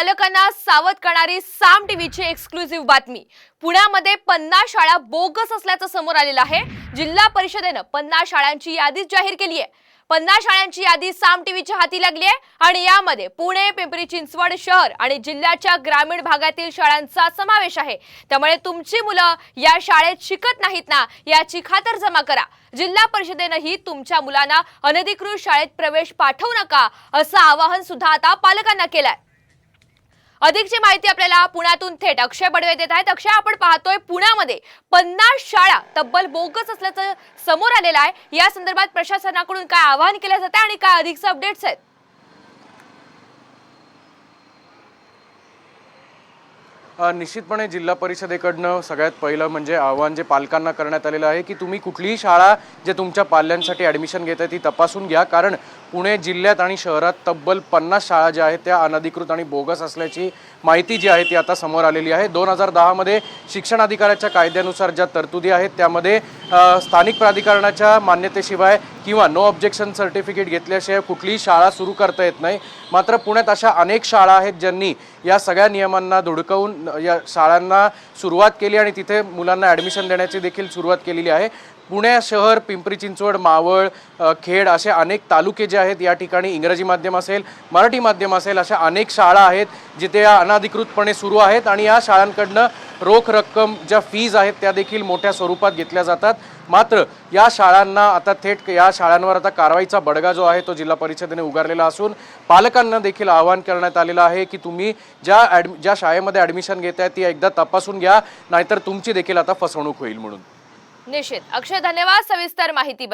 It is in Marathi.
पालकांना सावध करणारी साम टीव्हीची एक्सक्लुझिव्ह बातमी. पुण्यामध्ये पन्नास शाळा बोगस असल्याचं समोर आलेलं आहे. जिल्हा परिषदेनं पन्नास शाळांची यादीच जाहीर केली आहे. पन्नास शाळांची यादी साम टीव्हीच्या हाती लागली आहे आणि यामध्ये पुणे पिंपरी चिंचवड शहर आणि जिल्ह्याच्या ग्रामीण भागातील शाळांचा समावेश आहे. त्यामुळे तुमची मुलं या शाळेत शिकत नाहीत ना याची खातरजमा करा. जिल्हा परिषदेनंही तुमच्या मुलांना अनधिकृत शाळेत प्रवेश पाठवू नका असं आवाहन सुद्धा आता पालकांना केलंय. अधिकची माहिती आपल्याला पुण्यातून थेट अक्षय बडवे देत आहेत. अक्षय आपण पाहतोय पुण्यामध्ये पन्नास शाळा तब्बल बोगस असल्याचं समोर आलेलं आहे. या संदर्भात प्रशासनाकडून काय आवाहन केलं जात आहे आणि काय अधिकचे अपडेट्स आहेत? निश्चितपणे जिल्हा परिषदेकडनं सगळ्यात पहिलं म्हणजे आव्हान जे पालकांना करण्यात आलेलं आहे की तुम्ही कुठलीही शाळा जे तुमच्या पाल्यांसाठी ॲडमिशन घेत आहे ती तपासून घ्या. कारण पुणे जिल्ह्यात आणि शहरात तब्बल पन्नास शाळा ज्या आहेत त्या अनधिकृत आणि बोगस असल्याची माहिती जी आहे ती आता समोर आलेली आहे. दोन हजार दहामध्ये शिक्षण अधिकाराच्या कायद्यानुसार ज्या तरतुदी आहेत त्यामध्ये स्थानिक प्राधिकरणाच्या मान्यतेशिवाय किंवा नो ऑब्जेक्शन सर्टिफिकेट घेतल्याशिवाय कुठलीही शाळा सुरू करता येत नाही. मात्र पुण्यात अशा अनेक शाळा आहेत ज्यांनी या सगळ्या नियमांना धुडकवून या शाळांना सुरुवात केली आणि तिथे मुलांना ॲडमिशन देण्याची देखील सुरुवात केलेली आहे. पुणे शहर पिंपरी चिंचवड मावळ खेड असे अनेक तालुके जे आहेत या ठिकाणी इंग्रजी माध्यम असेल मराठी माध्यम असेल अशा अनेक शाळा आहेत जिथे या अनाधिकृतपणे सुरू आहेत आणि या शाळांकडनं रोख रक्कम ज्या फीज आहेत त्या देखील मोठ्या स्वरूपात घेतल्या जातात. मात्र या शाळांना आता थेट या शाळांवर आता कारवाईचा बडगा जो आहे तो जिल्हा परिषदेने उगारलेला असून पालकांना देखील आवाहन करण्यात आलेलं आहे की तुम्ही ज्या ॲड ज्या शाळेमध्ये ॲडमिशन घेत आहे ती एकदा तपासून घ्या नाहीतर तुमची देखील आता फसवणूक होईल म्हणून. निश्चित. अक्षय धन्यवाद. सविस्तर माहिती